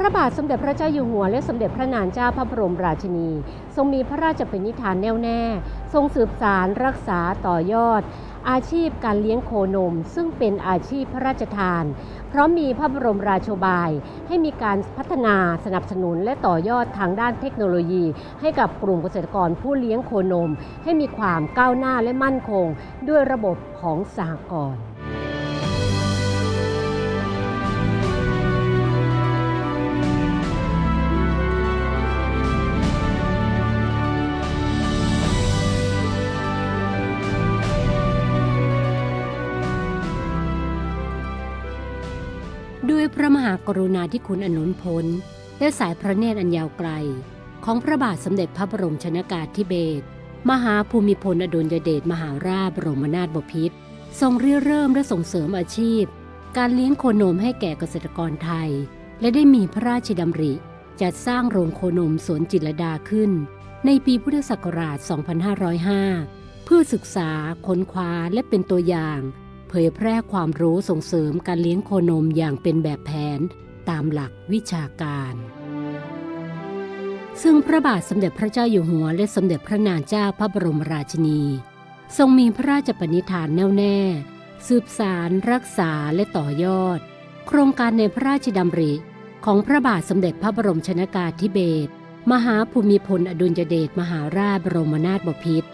พระบาทสมเด็จพระเจ้าอยู่หัวและสมเด็จพระนางเจ้าพระบรมราชินี ทรงมีพระราชปณิธานแน่วแน่ ทรงสืบสารรักษาต่อยอด อาชีพการเลี้ยงโคนม ซึ่งเป็นอาชีพพระราชทาน เพราะมีพระบรมราโชบาย ให้มีการพัฒนาสนับสนุนและต่อยอดทางด้านเทคโนโลยี ให้กับกลุ่มเกษตรกรผู้เลี้ยงโคนม ให้มีความก้าวหน้าและมั่นคง ด้วยระบบของสหกรณ์ ด้วยพระมหากรุณาธิคุณอนุนพ้นและสายพระเนตรอันยาวไกล ของพระบาทสมเด็จพระบรมชนากาธิเบศรมหาภูมิพลอดุลยเดชมหาราชบรมนาถบพิตรทรงเริ่เริ่มและส่งเสริมอาชีพ การเลี้ยงโคนมให้แก่เกษตรกรไทย และได้มีพระราชดำริ จัดสร้างโรงโคนมสวนจิตรดาขึ้น ในปีพุทธศักราช 2505 เพื่อศึกษาค้นคว้าและเป็นตัวอย่าง เผยแพร่ความรู้ส่งเสริมการเลี้ยงโคนมอย่างเป็นแบบแผนตามหลักวิชาการ ซึ่งพระบาทสมเด็จพระเจ้าอยู่หัวและสมเด็จพระนางเจ้าพระบรมราชินี ทรงมีพระราชปณิธานแน่วแน่ สืบสารรักษาและต่อยอด โครงการในพระราชดำริของพระบาทสมเด็จพระบรมชนากาธิเบศรมหาภูมิพลอดุลยเดชมหาราชบรมนาถบพิตร